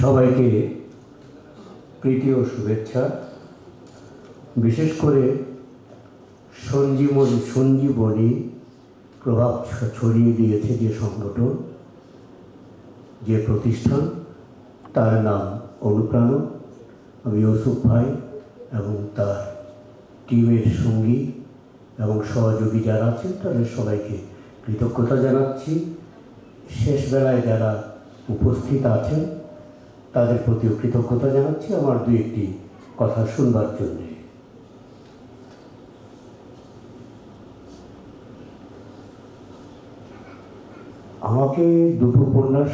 সবাইকে প্রীতি ও শুভেচ্ছা। বিশেষ করে সঞ্জীবনী সঞ্জীবনী প্রভাব ছড়িয়ে দিয়েছে যে সংগঠন, যে প্রতিষ্ঠান, তার নাম অনুপ্রাণক আমি ইউসুফ ভাই এবং তার টিমের সঙ্গী এবং সহযোগী যারা আছেন, তাদের সবাইকে কৃতজ্ঞতা জানাচ্ছি। শেষ বেলায় যারা উপস্থিত আছেন, তাদের প্রতিও কৃতজ্ঞতা জানাচ্ছি আমার দু একটি কথা শুনবার জন্য। আমাকে দুটো উপন্যাস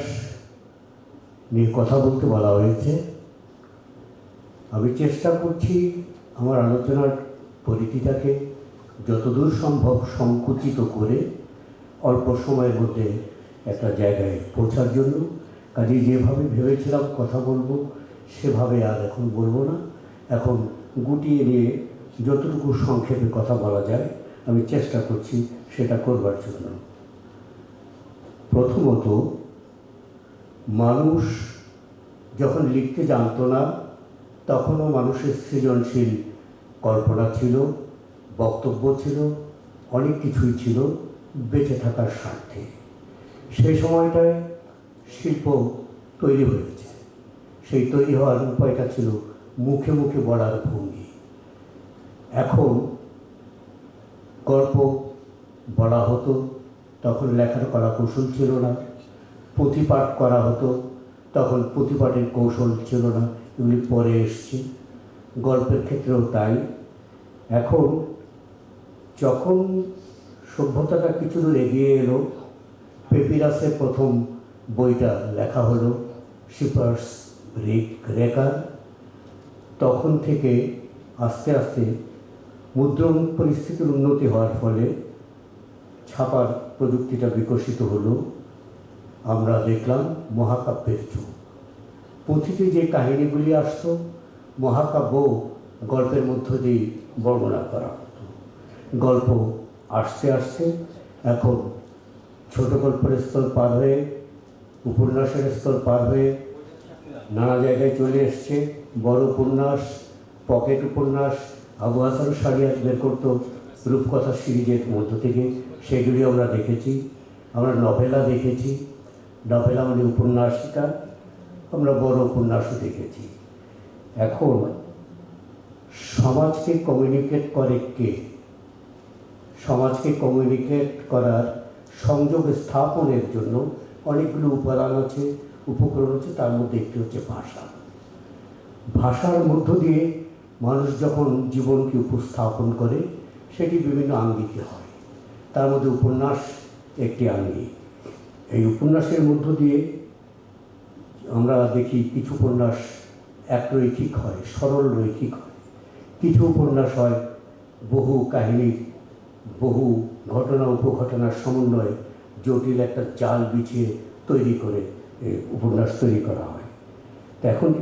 নিয়ে কথা বলতে বলা হয়েছে। আমি চেষ্টা করছি আমার আলোচনার পরিধিটাকে যতদূর সম্ভব সংকুচিত করে অল্প সময়ের মধ্যে একটা জায়গায় পৌঁছার জন্য। কাজে যেভাবে ভেবেছিলাম কথা বলব, সেভাবে আর এখন বলব না। এখন গুটিয়ে নিয়ে যতটুকু সংক্ষেপে কথা বলা যায়, আমি চেষ্টা করছি সেটা করবার জন্য। প্রথমত, মানুষ যখন লিখতে জানতো না, তখনও মানুষের সৃজনশীল কল্পনা ছিল, বক্তব্য ছিল, অনেক কিছুই ছিল, বেঁচে থাকার স্বার্থে। সেই সময়টায় শিল্প তৈরি হয়েছে সেই তৈরি হওয়ার উপায়টা ছিল মুখে মুখে বলার ভঙ্গি। এখন গল্প বলা হতো, তখন লেখার কলা কৌশল ছিল না, পুঁথিপাঠ করা হতো, তখন পুঁথিপাঠের কৌশল ছিল না, এগুলি পরে এসছে। গল্পের ক্ষেত্রেও তাই। এখন যখন সভ্যতাটা কিছু দূর এগিয়ে এলো পেপিরাসের প্রথম বইটা লেখা হলো শিপার্স রিক রেকার। তখন থেকে আস্তে আস্তে মুদ্রণ পরিস্থিতির উন্নতি হওয়ার ফলে ছাপার প্রযুক্তিটা বিকশিত হলো। আমরা দেখলাম মহাকাব্যের যুগ। পুঁথিতে যে কাহিনীগুলি আসতো, মহাকাব্য গল্পের মধ্য দিয়ে বর্ণনা করা হতো। গল্প আসতে আসতে এখন ছোট গল্পের স্তর পার হয়ে, উপন্যাসের স্তর পার হয়ে নানা জায়গায় চলে এসছে। বড় উপন্যাস, পকেট উপন্যাস, আবু হাসান সারিয়াত বের করতো রূপকথা সিরিজের মধ্য থেকে। সেগুলি আমরা দেখেছি, আমরা নভেলা দেখেছি। নভেলা মানে উপন্যাসিকা, আমরা বড় উপন্যাসও দেখেছি। এখন, সমাজকে কমিউনিকেট করে কে? সমাজকে কমিউনিকেট করার সংযোগ স্থাপনের জন্য অনেকগুলো উপাদান আছে, উপকরণ আছে, তার মধ্যে একটি হচ্ছে ভাষা। ভাষার মধ্য দিয়ে মানুষ যখন জীবনকে উপস্থাপন করে, সেটি বিভিন্ন আঙ্গিকে হয়। তার মধ্যে উপন্যাস একটি আঙ্গিক। এই উপন্যাসের মধ্য দিয়ে আমরা দেখি কিছু উপন্যাস একরৈখিক হয়, সরল রৈখিক হয়। কিছু উপন্যাস হয় বহু কাহিনীর, বহু ঘটনা উপঘটনার সমন্বয়ে জটিল একটা চাল বিছিয়ে তৈরি করে উপন্যাস তৈরি করা হয়। এখন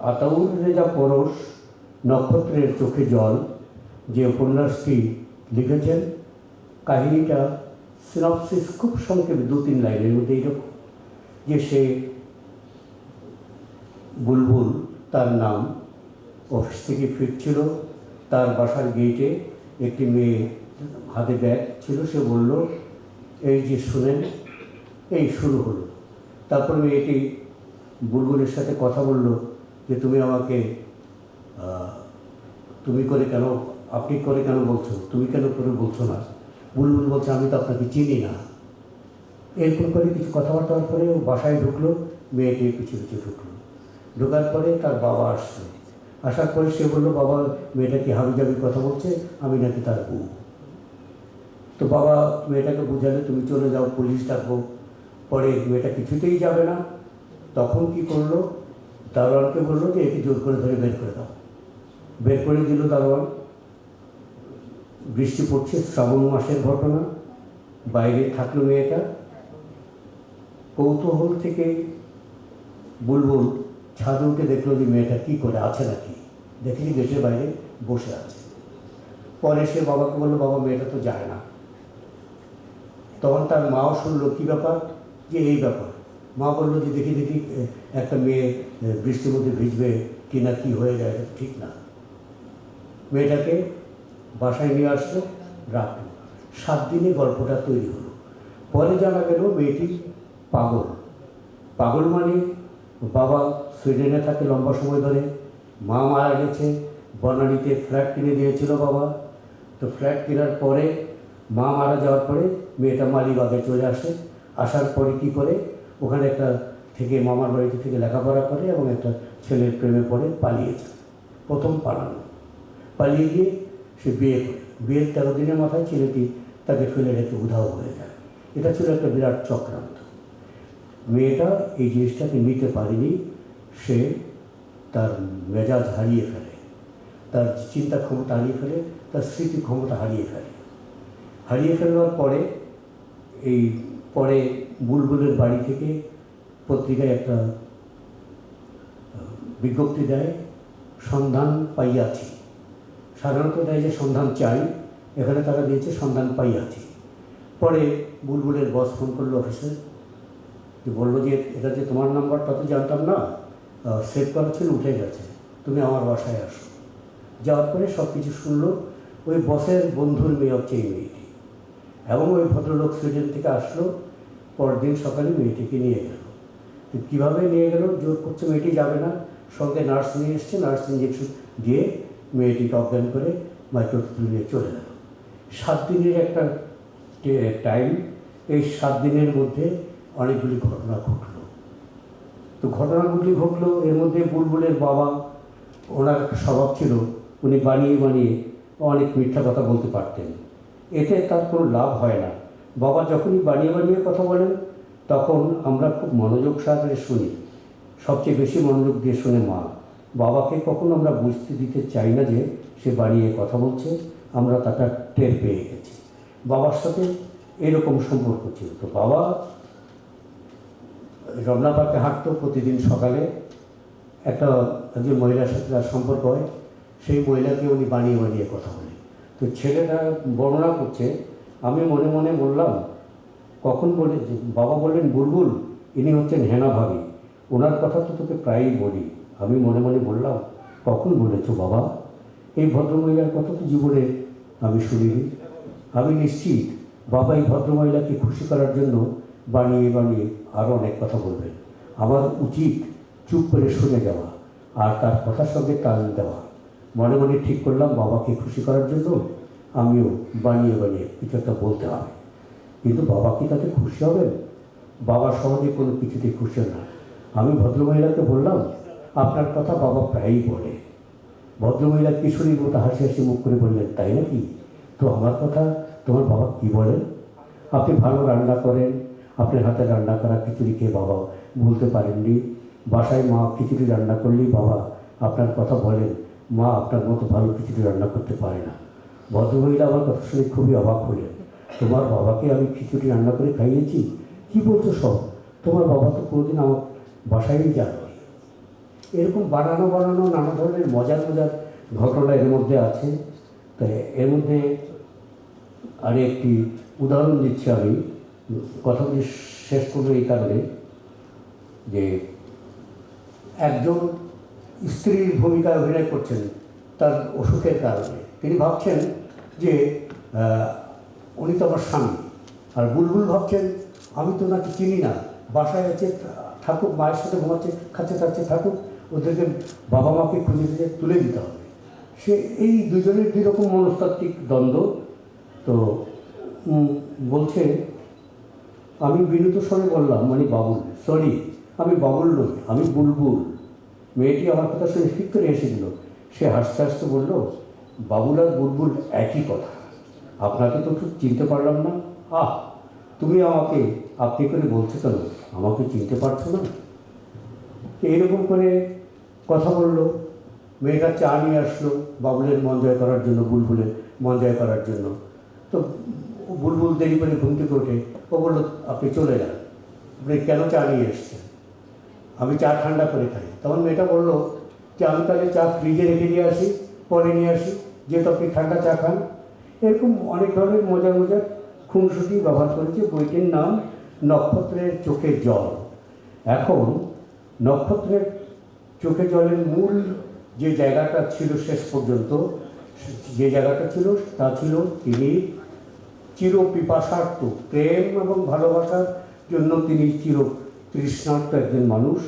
আতাউর রেজা পরশ, নক্ষত্রের চোখে জল, যে উপন্যাসটি লিখেছেন, কাহিনীটা সিনপসিস খুব সংক্ষেপে, দু তিন লাইনের মধ্যে এইরকম, যে সে বুলবুল তার নাম, অফিস থেকে ফিরছিল, তার বাসার গেটে একটি মেয়ে হাতে ব্যাগ ছিল, সে বলল, এই যে শুনেন, এই শুরু হলো। তারপর মেয়েটি বুলবুলের সাথে কথা বলল যে, তুমি আমাকে তুমি করে কেন, আপনি করে কেন বলছো? তুমি কেন করে বলছো না? বুলবুল বলছে, আমি তো আপনাকে চিনি না। এরপর করে কিছু কথাবার্তা পরে ও বাসায় ঢুকলো, মেয়েটি পিছু পিছু ঢুকলো। ঢোকার পরে তার বাবা আসছে। আসার পরে সে বলল, বাবা, মেয়েটা কি হাবিজাবি কথা বলছে? আমি নাকি তার বউ। তো বাবা, মেয়েটাকে বুঝালে তুমি চলে যাও, পুলিশ ডাকবো পরে মেয়েটা কিছুতেই যাবে না। তখন কি করল? দারোয়ানকে বলল যে, একে জোর করে ধরে বের করে দাও। বের করে দিল দারোয়ান। বৃষ্টি পড়ছে, শ্রাবণ মাসের ঘটনা। বাইরে থাকল মেয়েটা। কৌতূহল থেকে বুলবুল ছাদে উঠে দেখল যে মেয়েটা কী করে আছে নাকি। দেখলি গেটের বাইরে বসে আছে। পরে সে বাবাকে বলল, বাবা, মেয়েটা তো যায় না। তখন তার মাও শুনলো, কী ব্যাপার? যে এই ব্যাপার? মা বলল, যে দেখি দেখি, একটা মেয়ে বৃষ্টির মধ্যে ভিজবে, কি না কি হয়ে যায় ঠিক না। মেয়েটাকে বাসায় নিয়ে আসলো রাখল সাত দিনে গল্পটা তৈরি হলো। পরে জানা গেল মেয়েটি পাগল। পাগল মানে বাবা সুইডেনে থাকে লম্বা সময় ধরে। মা মারা গেছে, বনানীতে ফ্ল্যাট কিনে দিয়েছিল বাবা। তো ফ্ল্যাট কেনার পরে মা মারা যাওয়ার পরে মেয়েটা মালিবাগে চলে আসে। আসার পরে কি করে? ওখানে একটা থেকে মামার বাড়িতে থেকে লেখাপড়া করে এবং একটা ছেলের প্রেমে পড়ে, পালিয়ে যায়। প্রথম পালানো। পালিয়ে গিয়ে সে বিয়ে করে। বিয়ের তেরো দিনের মাথায় ছেলেটি তাকে ফেলে রেখে উধাও হয়ে যায়। এটা ছিল একটা বিরাট চক্রান্ত। মেয়েটা এই জিনিসটাকে নিতে পারেনি। সে তার মেজাজ হারিয়ে ফেলে। তার চিন্তা ক্ষমতা হারিয়ে ফেলে, তার স্মৃতি ক্ষমতা হারিয়ে ফেলে। হারিয়ে ফেলবার পরে এই পরে বুলবুলের বাড়ি থেকে পত্রিকায় একটা বিজ্ঞপ্তি দেয়, সন্ধান পাইয়াছি। সাধারণত দেয় যে সন্ধান চাই, এখানে তারা দিয়েছে সন্ধান পাইয়াছি। পরে বুলবুলের বস ফোন করল অফিসে, যে বলল যে, এটা যে তোমার নাম্বারটা তো জানতাম না। সেভ করা ছিল, উঠে গেছে। তুমি আমার বাসায় আসো। যাওয়ার পরে সব কিছু শুনলো। ওই বসের বন্ধুর মেয়ে হচ্ছে এই মেয়েটি। এবং ওই ভদ্রলোক সুইডেন থেকে আসলো, পরের দিন সকালে মেয়েটিকে নিয়ে গেল। তো কীভাবে নিয়ে গেল? জোর করছে মেয়েটি যাবে না। সঙ্গে নার্স নিয়ে এসছে। নার্স ইঞ্জেকশন দিয়ে মেয়েটিকে অজ্ঞান করে মাইক্রোফোন নিয়ে চলে গেল। সাত দিনের একটা টাইম। এই সাত দিনের মধ্যে অনেকগুলি ঘটনা ঘটলো। তো ঘটনাগুলি ঘটলো, এর মধ্যে বুলবুলের বাবা, ওনার একটা স্বভাব ছিল, উনি বানিয়ে বানিয়ে অনেক মিথ্যা কথা বলতে পারতেন। এতে তার কোনো লাভ হয় না। বাবা যখনই বানিয়ে বানিয়ে কথা বলেন, তখন আমরা খুব মনোযোগ সহকারে শুনি। সবচেয়ে বেশি মনোযোগ দিয়ে শুনে মা। বাবাকে কখনো আমরা বুঝতে দিতে চাই না যে সে বানিয়ে কথা বলছে, আমরা তাটা টের পেয়ে গেছি। বাবার সাথে এরকম সম্পর্ক ছিল। তো বাবা রমনা পার্কে হাঁটতো প্রতিদিন সকালে। একটা একজন মহিলার সাথে তার সম্পর্ক হয়, সেই মহিলাকে উনি বানিয়ে বানিয়ে কথা বলে তো ছেলেটা বর্ণনা করছে, আমি মনে মনে বললাম, কখন বলে, বাবা বললেন, বুলবুল, ইনি হচ্ছেন হেনা ভাবি। ওনার কথা তো তোকে প্রায়ই বলি। আমি মনে মনে বললাম, কখন বলেছ বাবা? এই ভদ্রমহিলার কথা তো জীবনে আমি শুনিনি। আমি নিশ্চিত বাবা এই ভদ্রমহিলাকে খুশি করার জন্য বানিয়ে বানিয়ে আরও অনেক কথা বলবেন। আমার উচিত চুপ করে শুনে যাওয়া আর তার কথার সঙ্গে তাল দেওয়া। মনে মনে ঠিক করলাম, বাবাকে খুশি করার জন্য আমিও বানিয়ে বানিয়ে কিছু একটা বলতে হবে। কিন্তু বাবা কি তাতে খুশি হবেন? বাবা সহজে কোনো কিছুতে খুশি না। আমি ভদ্রমহিলাকে বললাম, আপনার কথা বাবা প্রায়ই বলে। ভদ্রমহিলা কিশোরীর মতো হাসি হাসি মুখ করে বললেন, তাই নাকি? তো আমার কথা, তোমার বাবা কি বলেন? আপনি ভালো রান্না করেন, আপনার হাতে রান্না করা খিচুড়ি খেয়ে বাবা বলতে পারেননি। বাসায় মা খিচুড়ি রান্না করলেই বাবা আপনার কথা বলেন। মা আপনার মতো ভালো খিচুড়ি রান্না করতে পারে না। ভদ্রমহিলা আমার কথা শুনে খুবই অবাক হলেন। তোমার বাবাকে আমি খিচুড়ি রান্না করে খাইয়েছি? কি বলছো সব? তোমার বাবা তো কোনোদিন আমার বাসায়ই যাননি। এরকম বানানো বানানো নানা ধরনের মজার মজার ঘটনা এর মধ্যে আছে। তাই এর মধ্যে আরে একটি উদাহরণ দিচ্ছি আমি। কথাগুলি শেষ করব এই কারণে যে একজন স্ত্রীর ভূমিকায় অভিনয় করছেন তার অসুখের কারণে। তিনি ভাবছেন যে উনি তো আমার স্বামী। আর বুলবুল ভাবছেন, আমি তো নাকি চিনি না। বাসায় আছে, ঠাকুর, মায়ের সাথে ঘুমাচ্ছে, খাচ্ছে খাচ্ছে থাকুক ওদেরকে বাবা মাকে খুঁজে খুঁজে তুলে দিতে হবে। সে এই দুজনের দুই রকম মনস্তাত্ত্বিক দ্বন্দ্ব। তো বলছে, আমি বিনীত স্বরে বললাম মানে বাবুল সরি আমি বাবুল নই, আমি বুলবুল। মেয়েটি আমার কথা শুনে ঠিক করে এসে দিল। সে হাসতে হাসতে বলল বাবুল আর বুলবুল একই কথা। আপনাকে তো ঠিক চিনতে পারলাম না। আহ, তুমি আমাকে আপনি করে বলতে কেন? আমাকে চিনতে পারছ না? তো এরকম করে কথা বলল। মেয়েটা চা নিয়ে আসলো বাবুলের মন জয় করার জন্য, বুলবুলের মন জয় করার জন্য। তো বুলবুল দেরি করে ঘুম থেকে ওঠে ও বলল, আপনি চলে যান। আপনি কেন চা নিয়ে এসছেন? আমি চা ঠান্ডা করে খাই। তখন মেয়েটা বলল যে আমি তাহলে চা ফ্রিজে রেখে দিয়ে আসি, পরে নিয়ে আসি, যেহেতু আপনি ঠান্ডা চা খান। এরকম অনেক ধরনের মজার মজার খুনসুটি ব্যবহার করেছে, বইটির নাম নক্ষত্রের চোখে জল। এখন নক্ষত্রের চোখে জলের মূল যে জায়গাটা ছিল শেষ পর্যন্ত, যে জায়গাটা ছিল, তা ছিল তিনি চির পিপাসার্থ প্রেম এবং ভালোবাসার জন্য তিনি চির তৃষ্ণার্থ একজন মানুষ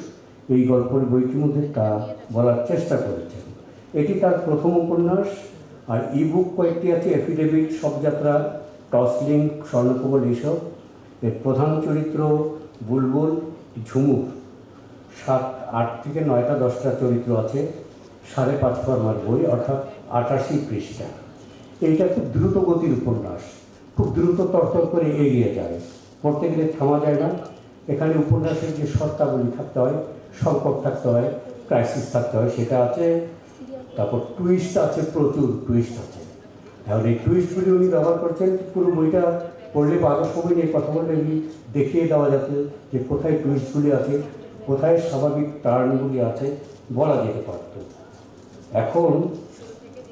এই গল্পের বইটির মধ্যে তা বলার চেষ্টা করেছেন। এটি তার প্রথম উপন্যাস আর ইবুক কয়েকটি আছে এফিডেভিট শবযাত্রা টসলিং স্বর্ণকমল এইসব এর প্রধান চরিত্র বুলবুল ঝুমুর। সাত, আট থেকে নয়টা, দশটা চরিত্র আছে, সাড়ে পাঁচ ফর্মার বই, অর্থাৎ আটাশি পৃষ্ঠা। এইটা খুব দ্রুত গতির উপন্যাস, খুব দ্রুত তরতর করে এগিয়ে যায়। পড়তে গেলে থামা যায় না। এখানে উপন্যাসের যে শর্তাবলী থাকতে হয়, সংকট থাকতে হয় ক্রাইসিস থাকতে হয়, সেটা আছে, তারপর টুইস্ট আছে, প্রচুর টুইস্ট আছে। এখন এই টুইস্টগুলি উনি ব্যবহার করছেন, পুরো বইটা পড়লে বা আরও সময় নিয়ে কথা বললে দেখিয়ে দেওয়া যাচ্ছে যে কোথায় টুইস্টগুলি আছে, কোথায় স্বাভাবিক টার্নগুলি আছে, বলা যেতে পারত। এখন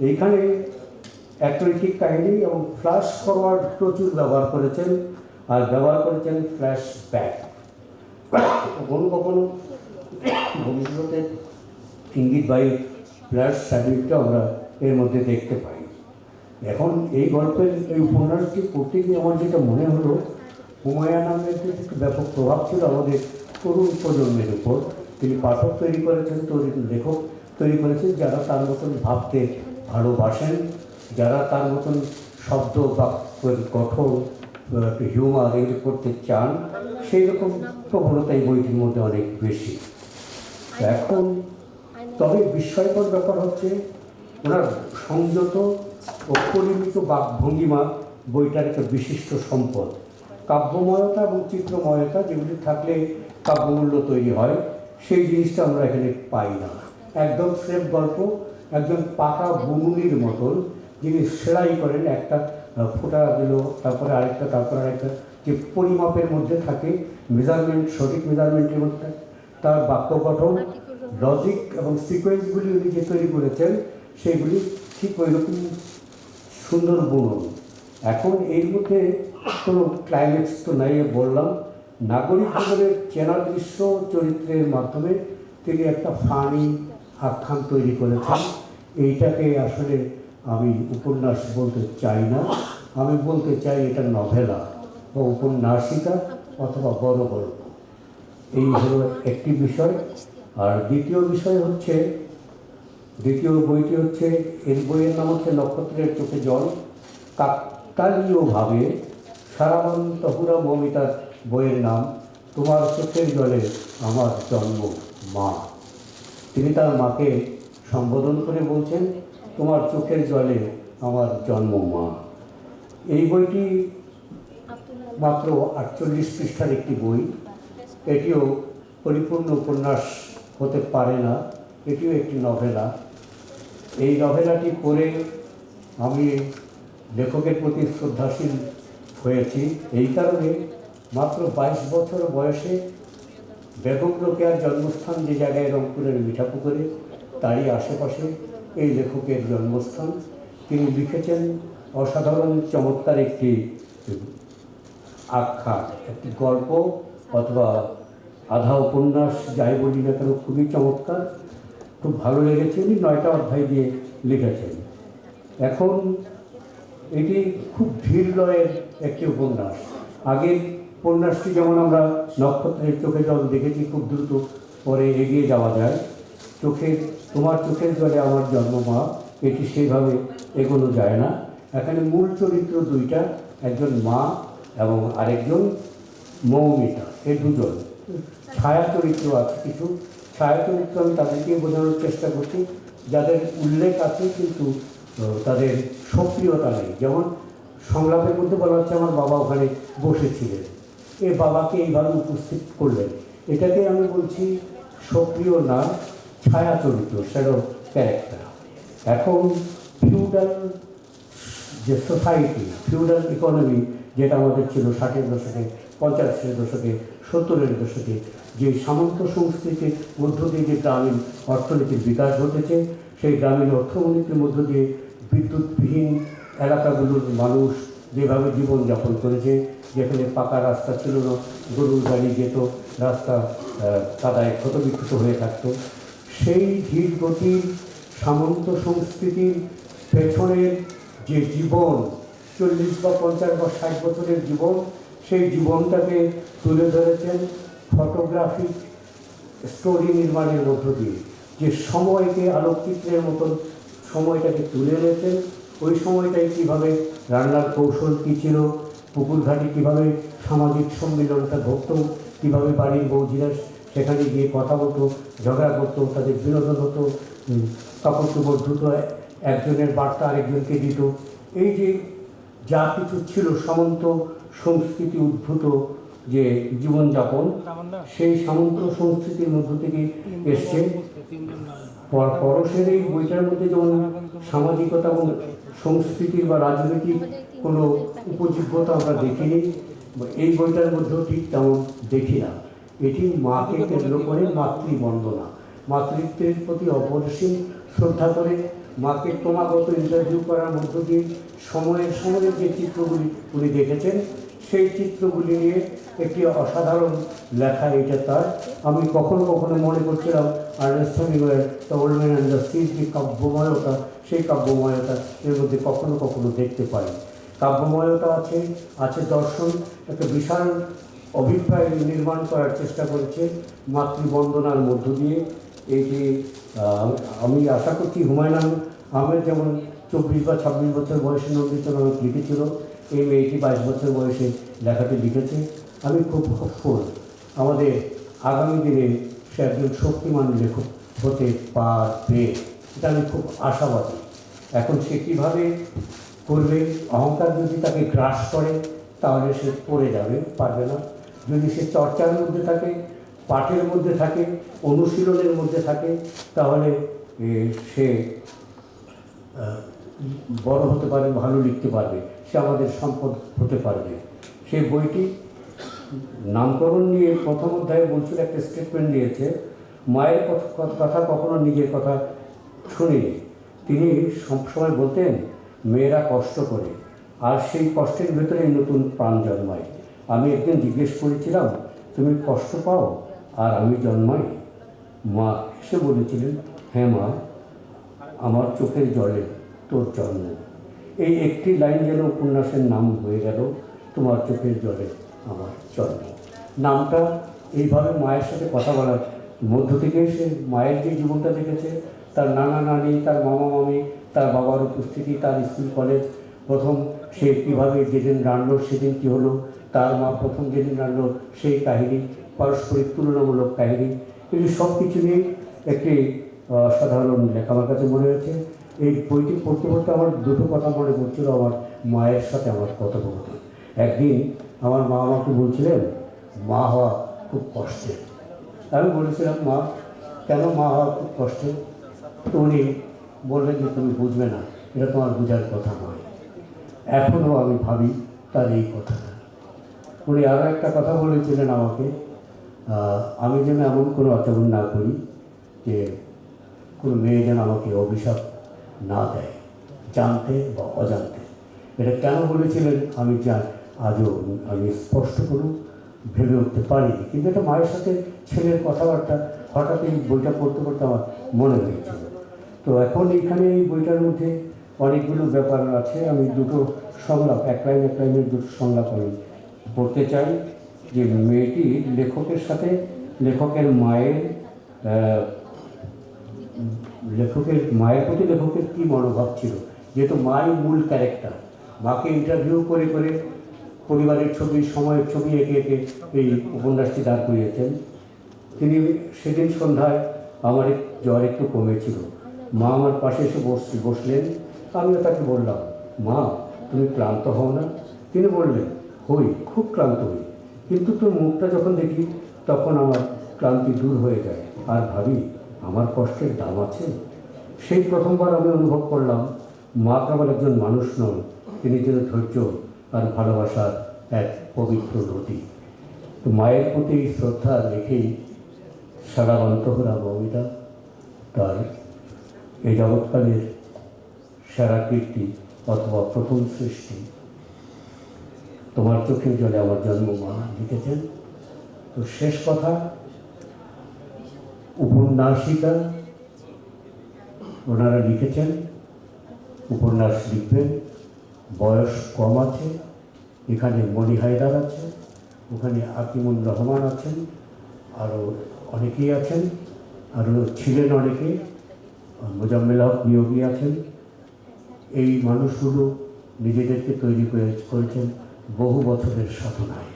এইখানে অ্যাথলেটিক কাহিনী এবং ফ্ল্যাশ ফরওয়ার্ড প্রচুর ব্যবহার করেছেন, আর ব্যবহার করেছেন ফ্ল্যাশ ব্যাক কখনো কখনো ভবিষ্যতে ইঙ্গিত বাই ফ্ল্যাশ স্যান্ডউইচটা আমরা এর মধ্যে দেখতে পাই। এখন এই গল্পের এই উপন্যাসটি পড়তে গিয়ে আমার যেটা মনে হলো, হুমায়ুন আহমেদের একটি ব্যাপক প্রভাব ছিল আমাদের তরুণ প্রজন্মের উপর। তিনি পাঠক তৈরি করেছেন, তৈরি লেখক তৈরি করেছেন, যারা তার মতন ভাবতে ভালোবাসেন, যারা তার মতন শব্দ বা কঠোর হিউমার এগুলি করতে চান, সেই রকম প্রবণতা এই বইটির মধ্যে অনেক বেশি। এখন তবে বিস্ময়কর ব্যাপার হচ্ছে, ওনার সংযত ও পরিমিত বাক ভঙ্গিমা বইটার একটা বিশিষ্ট সম্পদ। কাব্যময়তা এবং চিত্রময়তা যেগুলি থাকলে কাব্যমূল্য তৈরি হয়, সেই জিনিসটা আমরা এখানে পাই না। একদম স্রেফ গল্প, একজন পাকা বুনুনির মতন যিনি সেলাই করেন একটা ফোঁটা দিল তারপরে আরেকটা তারপরে আরেকটা যে পরিমাপের মধ্যে থাকে মেজারমেন্ট সঠিক মেজারমেন্টের মধ্যে। তার বাক্য গঠন লজিক এবং সিকোয়েন্সগুলি উনি যে তৈরি করেছেন সেইগুলি ঠিক ওই রকম সুন্দর বুনন। এখন এর মধ্যে কোনো ক্লাইম্যাক্স তো নাই বললাম। নাগরিক জীবনের চেনা দৃশ্য চরিত্রের মাধ্যমে তিনি একটা ফানি আখ্যান তৈরি করেছেন। এইটাকে আসলে আমি উপন্যাস বলতে চাই না। আমি বলতে চাই এটা নভেলা বা উপন্যাসিকা অথবা বড় গল্প এই হলো একটি বিষয়। আর দ্বিতীয় বিষয় হচ্ছে, দ্বিতীয় বইটি হচ্ছে এর বইয়ের নাম হচ্ছে নক্ষত্রের চোখে জল। কাকতালীয়ভাবে সারামন তহুরা মমিতার বইয়ের নাম, তোমার চোখের জলে আমার জন্ম মা। তিনি তার মাকে সম্বোধন করে বলছেন তোমার চোখের জলে আমার জন্ম, মা। এই বইটি মাত্র আটচল্লিশ পৃষ্ঠার একটি বই। এটিও পরিপূর্ণ উপন্যাস হতে পারে না, এটিও একটি নভেলা। এই নভেলাটি পড়ে আমি লেখকের প্রতি শ্রদ্ধাশীল হয়েছি। এই কারণে মাত্র বাইশ বছর বয়সে বেগম রোকেয়ার জন্মস্থান যে জায়গায় রংপুরের মিঠাপুকুরে, তারই আশেপাশে এই লেখকের জন্মস্থান। তিনি লিখেছেন অসাধারণ চমৎকার একটি আখ্যা, একটি গল্প অথবা আধা উপন্যাস, যাই বলি না কেন, খুবই চমৎকার। খুব ভালো লেগেছে উনি, নয়টা অধ্যায় দিয়ে লিখেছেন। এখন এটি খুব ধীর লয়ের একটি উপন্যাস। আগের উপন্যাসটি যেমন আমরা নক্ষত্রের চোখে জল দেখেছি, খুব দ্রুত পরে এগিয়ে যাওয়া যায়। চোখের তোমার চোখের জলে আমার জন্ম মা এটি সেইভাবে এগোনো যায় না। এখানে মূল চরিত্র দুইটা, একজন মা এবং আরেকজন মৌমিতা এই দুজন। ছায়া চরিত্র আছে কিছু। ছায়া চরিত্র আমি তাদেরকে বোঝানোর চেষ্টা করছি। যাদের উল্লেখ আছে কিন্তু তাদের সক্রিয়তা নেই। যেমন সংলাপের মধ্যে বলা হচ্ছে আমার বাবা ওখানে বসেছিলেন। এ বাবাকে এইভাবে উপস্থিত করলেন। এটাকে আমি বলছি সক্রিয় না ছায়া চরিত্র শ্যাডো ক্যারেক্টার এখন ফিউডাল যে সোসাইটি ফিউডাল ইকোনমি যেটা আমাদের ছিল ষাটের দশকে, পঞ্চাশের দশকে, সত্তরের দশকে, যে সামন্ত সংস্কৃতির মধ্য দিয়ে যে গ্রামীণ অর্থনীতির বিকাশ ঘটেছে, সেই গ্রামীণ অর্থনীতির মধ্য দিয়ে বিদ্যুৎবিহীন এলাকাগুলোর মানুষ যেভাবে জীবনযাপন করেছে, যেখানে পাকা রাস্তা ছিল না, গরুর গাড়ি যেত, রাস্তা কাদায় ক্ষতবিক্ষত হয়ে থাকতো। সেই ধীর গতির সামন্ত সংস্কৃতির পেছনের যে জীবন, চল্লিশ বা পঞ্চাশ বা ষাট বছরের জীবন, সেই জীবনটাকে তুলে ধরেছেন ফটোগ্রাফিক স্টোরি নির্মাণের মধ্য দিয়ে। যে সময়কে আলোকচিত্রের মতন সময়টাকে তুলে এনেছেন, ওই সময়টায় কীভাবে রান্নার কৌশল কী ছিল পুকুরঘাটে কীভাবে সামাজিক সম্মিলনটা ঘটত, কীভাবে বাড়ির বৌজিরা সেখানে গিয়ে কথা বলতো ঝগড়া করতো, তাদের বিনোদন হতো কাপড় চোপড় দ্রুত একজনের বার্তা আরেকজনকে দিত। এই যে যা কিছু ছিল সামন্ত সংস্কৃতি উদ্ভূত যে জীবনযাপন, সেই সামন্ত সংস্কৃতির মধ্য থেকে এসছে। পর- পরশের এই বইটার মধ্যে যেমন সামাজিকতা এবং সংস্কৃতির বা রাজনৈতিক কোনো উপযোগ্যতা আমরা দেখিনি এই বইটার মধ্যেও ঠিক তেমন দেখি না। এটি মাকে কেন্দ্র করে মাতৃবন্দনা। মাতৃত্বের প্রতি অপরিসীম শ্রদ্ধা করে মাকে ক্রমাগত ইন্টারভিউ করার মধ্য দিয়ে সময়ের সময়ের যে চিত্রগুলি উনি দেখেছেন, সেই চিত্রগুলি নিয়ে একটি অসাধারণ লেখা এটা তার। আমি কখনো কখনো মনে করছিলাম হেমিংওয়ের the old man and the sea যে কাব্যময়তা, সেই কাব্যময়তা এর মধ্যে কখনো কখনো দেখতে পাই। কাব্যময়তা আছে আছে দর্শন, একটা বিশাল অভিপ্রায় নির্মাণ করার চেষ্টা করেছে মাতৃবন্দনার মধ্য দিয়ে। আহ, আমি আশা করছি হুমায়ুন আহমেদ যেমন চব্বিশ বা ছাব্বিশ বছর বয়সে নন্দিত নামক লিখেছিল এই মেয়েটি বাইশ বছর বয়সে লেখাটি লিখেছে। আমি খুব হোপফুল আমাদের আগামী দিনে সে একজন শক্তিমান লেখক হতে পারবে এটা আমি খুব আশাবাদী। এখন সে কীভাবে করবে অহংকার যদি তাকে গ্রাস করে তাহলে সে পড়ে যাবে পারবে না। যদি সে চর্চার মধ্যে থাকে, পাঠের মধ্যে থাকে, অনুশীলনের মধ্যে থাকে, তাহলে সে বড় হতে পারে, ভালো লিখতে পারবে, সে আমাদের সম্পদ হতে পারবে। সেই বইটি নামকরণ নিয়ে প্রথম অধ্যায়ে বলছিল, একটা স্টেটমেন্ট দিয়েছে মায়ের কথ- কখনো নিজের কথা শুনিনি। তিনি সবসময় বলতেন, মেয়েরা কষ্ট করে, আর সেই কষ্টের ভেতরে নতুন প্রাণ জন্মায়। আমি একদিন জিজ্ঞেস করেছিলাম, তুমি কষ্ট পাও? আর আমি জন্মাই। মা এসে বলেছিলেন হ্যাঁ মা, আমার চোখের জলে তোর জন্ম। এই একটি লাইন যেন উপন্যাসের নাম হয়ে গেল, তোমার চোখের জলে আমার জন্ম। নামটা এইভাবে মায়ের সাথে কথা বলার মধ্য থেকে সে মায়ের যে জীবনটা দেখেছে, তার নানা নানি, তার মামা মামি, তার বাবার উপস্থিতি, তার স্কুল কলেজ, প্রথম সে কীভাবে যেদিন রান্নলো সেদিন কী হলো তার মা প্রথম যেদিন রান্নলো সেই কাহিনী, পারস্পরিক তুলনামূলক কাহিনী। কিন্তু সব কিছু নিয়ে একটি সাধারণ লেখা। আমার কাছে মনে হয়েছে, এই বইটি পড়তে পড়তে আমার দুটো কথা মনে পড়ছিল, আমার মায়ের সাথে আমার কথোপকথন। একদিন আমার মা আমাকে বলছিলেন, মা হওয়া খুব কষ্টের। আমি বলেছিলাম, মা, কেন মা হওয়া খুব কষ্টের? উনি বললেন যে, তুমি বুঝবে না, এটা তোমার বোঝার কথা নয়। এখনও আমি ভাবি তার এই কথাটা। উনি আরও একটা কথা বলেছিলেন আমাকে আমি যেন এমন কোনো আচরণ না করি যে কোনো মেয়ে যেন আমাকে অভিশাপ না দেয়, জানতে বা অজান্তে। এটা কেন বলেছিলেন আমি জান, আজও আমি স্পষ্ট করে ভেবে উঠতে পারিনি, কিন্তু এটা মায়ের সাথে ছেলের কথাবার্তা হঠাৎ এই বইটা পড়তে পড়তে আমার মনে হয়েছিল। তো এখন এখানে এই বইটার মধ্যে অনেকগুলো ব্যাপার আছে, আমি দুটো সংলাপ, এক লাইন, এক লাইনের দুটো সংলাপ আমি পড়তে চাই যে মেয়েটি লেখকের সাথে, লেখকের মায়ের লেখকের, মায়ের প্রতি লেখকের কী মনোভাব ছিল? যেহেতু মাই মূল ক্যারেক্টার মাকে ইন্টারভিউ করে করে পরিবারের ছবি, সময়ের ছবি এঁকে এঁকে এই উপন্যাসটি দাঁড় করিয়েছেন। তিনি সেদিন সন্ধ্যায় আমার জ্বর একটু কমেছিল। মা আমার পাশে এসে বস, বসলেন। আমিও তাকে বললাম, মা, তুমি ক্লান্ত হও না? তিনি বললেন হই, খুব ক্লান্ত হই। কিন্তু তোর মুখটা যখন দেখি, তখন আমার ক্লান্তি দূর হয়ে যায়। আর ভাবি, আমার কষ্টের দাম আছে? সেই প্রথমবার আমি অনুভব করলাম, মা কেবল একজন মানুষ নন, তিনি যেন ধৈর্য আর ভালোবাসার এক পবিত্র নদী তো মায়ের প্রতি শ্রদ্ধা রেখেই সারা অন্তহরা বমিতা তার এই জগৎকালের সেরা কীর্তি অথবা প্রথম সৃষ্টি। তোমার চোখের জলে আমার জন্ম মা, লিখেছেন। তো শেষ কথা, উপন্যাসিকা, ওনারা লিখেছেন, উপন্যাস লিখবেন। বয়স কম আছে, এখানে মণি হায়দার আছে, ওখানে আকিমুর রহমান আছেন আরও অনেকেই আছেন আরও ছিলেন অনেকে মোজাম্মেল হক নিয়োগী আছেন। এই মানুষগুলো নিজেদেরকে তৈরি করে করেছেন। বহু বছরের সাধনায়।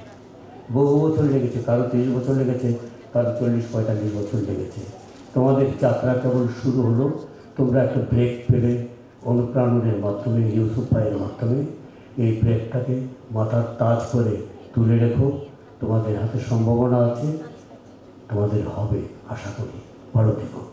বহু বছর লেগেছে, কারও তিরিশ বছর লেগেছে, কারও চল্লিশ পঁয়তাল্লিশ বছর লেগেছে। তোমাদের যাত্রা কেবল শুরু হলো, তোমরা একটা ব্রেক পেলে অনুপ্রাণনের মাধ্যমে ইউসুফ ভাইয়ের মাধ্যমে। এই ব্রেকটাকে মাথার তাজ করে তুলে রেখো। তোমাদের হাতে সম্ভাবনা আছে, তোমাদের হবে, আশা করি। ভালো থেকো।